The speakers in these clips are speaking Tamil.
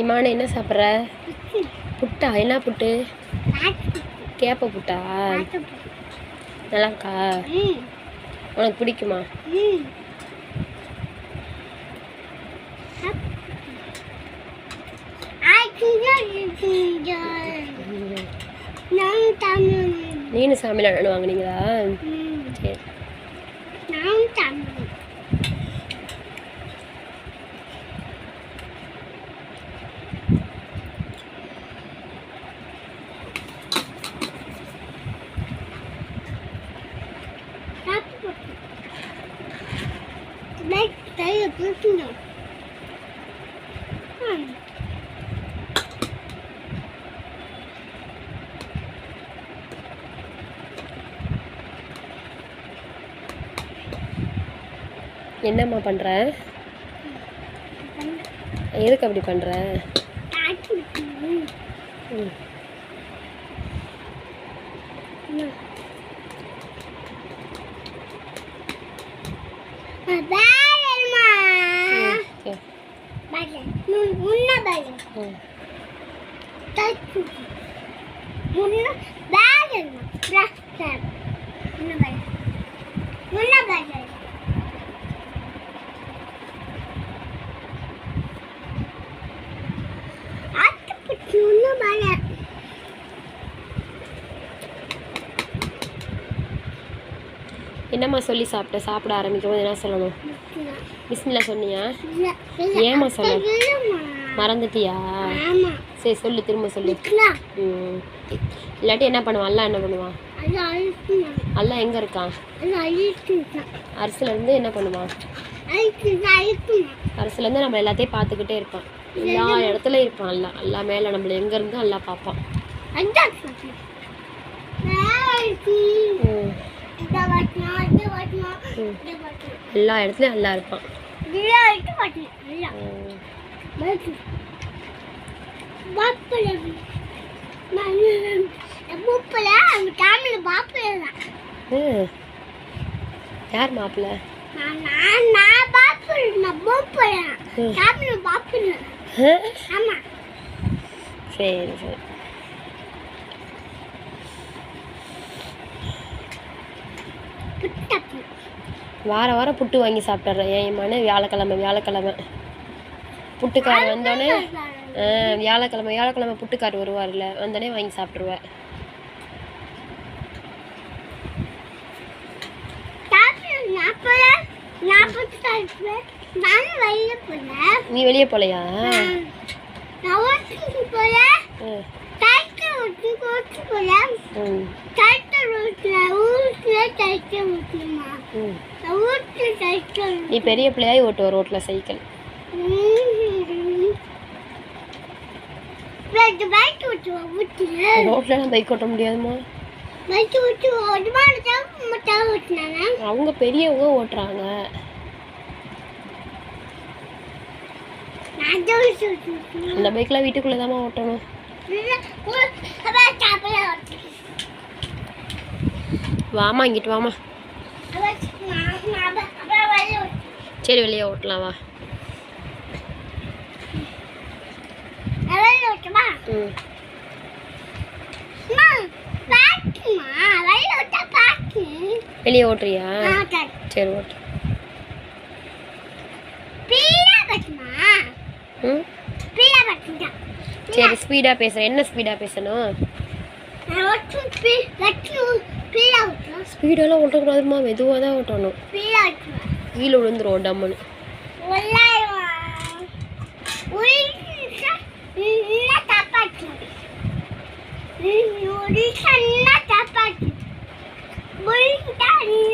இமான என்ன சாப்பிட்ற? புட்டா? என்ன புட்டு? கேப்ப புட்டா? நல்லா இருக்கா உனக்கு பிடிக்குமா? நான் சாமியில் அண்ணன் வாங்குனீங்களா? சரி. நான் தமிழ் கையை பிடிக்கணும் என்னம்மா பண்ணுற எதுக்கு அப்படி பண்ணுற ம் சரி মুন্না বাইরে হ্যাঁ। তাই মুন্না বাইরে না। রাস্তা মুন্না বাইরে என்னம்மா சொல்லி சாப்பிட்ட? சாப்பிட ஆரம்பிக்கும் போது என்ன சொல்லணும்? பிஸ்மில்லா சொன்னியா? ஏம்மா சொல்ல? மறந்துட்டியா? சரி சொல்லு திரும்ப சொல்லு. ம். இல்லாட்டி என்ன பண்ணுவான்? அல்லா என்ன பண்ணுவான்? அல்லா எங்கே இருக்கான்? அரசுலேருந்து என்ன பண்ணுவான்? அரசுலேருந்து நம்ம எல்லாத்தையும் பார்த்துக்கிட்டே இருப்பான். எல்லா இடத்துலையும் இருப்பான் அல்லா. அல்லா மேலே நம்மளை எங்கே இருந்தோ அல்லா பார்ப்பான். ம். எல்லா இடத்துலையும் அல்லா இருப்பான். இதை வரைக்கும் வரணும் எல்லாம் ம். வரணும் பாப்பல பூப்பல அந்த கேமில் பாப்பல தான் ம். யார் மாப்பிள்ள நான் நான் நான் பாப்பல நான் பூப்பல ம். கேமில் பாப்பல ஆமா சரி சரி புட்டப்பு வார வாரம் புட்டு வாங்கி சாப்பிட்றேன் என் மன வியாழக்கிழமை வியாழக்கிழமை. புட்டுக்கார் வந்தோடனே வியாழக்கிழமை வியாழக்கிழமை புட்டுக்கார் வருவார்ல வந்தோடனே வாங்கி சாப்பிட்ருவேன் நீ வெளியே ஓட்டுக்கு போல. போல. டைட்டர் நீ பெரிய பிள்ளையாய் ஓட்டுவ ரோட்டில் சைக்கிள். பைக் ஓட்டுவா ஊட்டில? ரோட்லலாம் பைக் ஓட்ட முடியாதுமா? பைக் ஓட்டு ஒரு மாதிரி மட்டும் ஓட்டினாங்க அவங்க பெரியவங்க ஓட்டுறாங்க. அந்த பைக்லாம் வீட்டுக்குள்ளே தாம்மா ஓட்டணும். வாமா இங்கிட்டு வாமா சரி வெளியே ஓட்டலாம் வா. வெளியே வெளியே ஓட்டுறியா? சரி. ஓட்டு. சரி ஸ்பீடாக பேசுகிறேன் என்ன ஸ்பீடாக பேசணும்? ஸ்பீடெல்லாம் ஓட்டக்கூடாதுமா மெதுவாக தான் ஓட்டணும். கீழே விழுந்துரும் டம்முன்னு.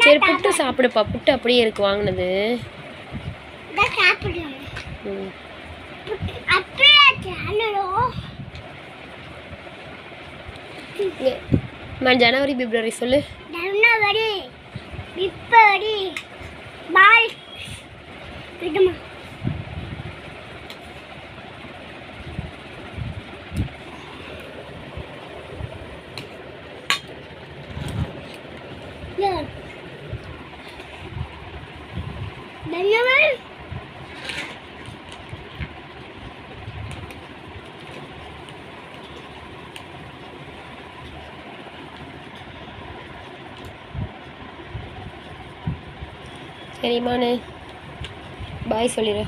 சரி புட்டு சாப்பிடுப்பா. புட்டு அப்படியே இருக்கு வாங்கினது. ஜனவரி பிப்ரவரி சொல்லு. இப்படி பால் விடுமா ஜனவரி சரிம்மாண்ணே பாய் சொல்லிடு.